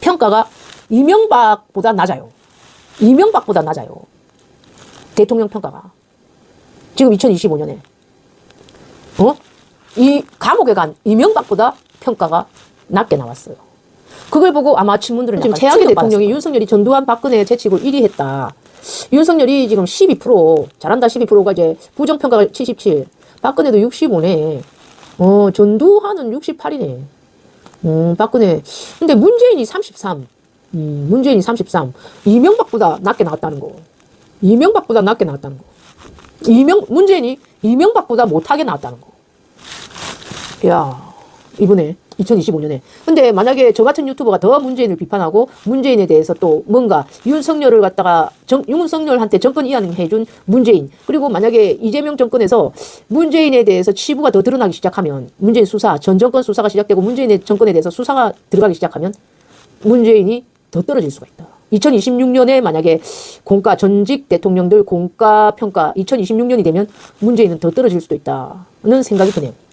평가가 이명박보다 낮아요. 이명박보다 낮아요. 대통령 평가가. 지금 2025년에. 어? 이 감옥에 간 이명박보다 평가가 낮게 나왔어요. 그걸 보고 아마 친문들은 지금 최악의 대통령이 윤석열이 전두환 박근혜 제치고 1위 했다. 윤석열이 지금 12% 잘한다 12%가 이제 부정평가가 77 박근혜도 65네. 어 전두환은 68이네. 음 박근혜 근데 문재인이 33. 음 문재인이 33. 이명박보다 낮게 나왔다는 거. 이명박보다 낮게 나왔다는 거. 이명 문재인이 이명박보다 못하게 나왔다는 거. 야 이번에 2025년에. 근데 만약에 저 같은 유튜버가 더 문재인을 비판하고 문재인에 대해서 또 뭔가 윤석열을 갖다가 정, 윤석열한테 정권 이완해준 문재인 그리고 만약에 이재명 정권에서 문재인에 대해서 치부가 더 드러나기 시작하면 문재인 수사 전 정권 수사가 시작되고 문재인의 정권에 대해서 수사가 들어가기 시작하면 문재인이 더 떨어질 수가 있다. 2026년에 만약에 공과 전직 대통령들 공과 평가 2026년이 되면 문재인은 더 떨어질 수도 있다는 생각이 드네요.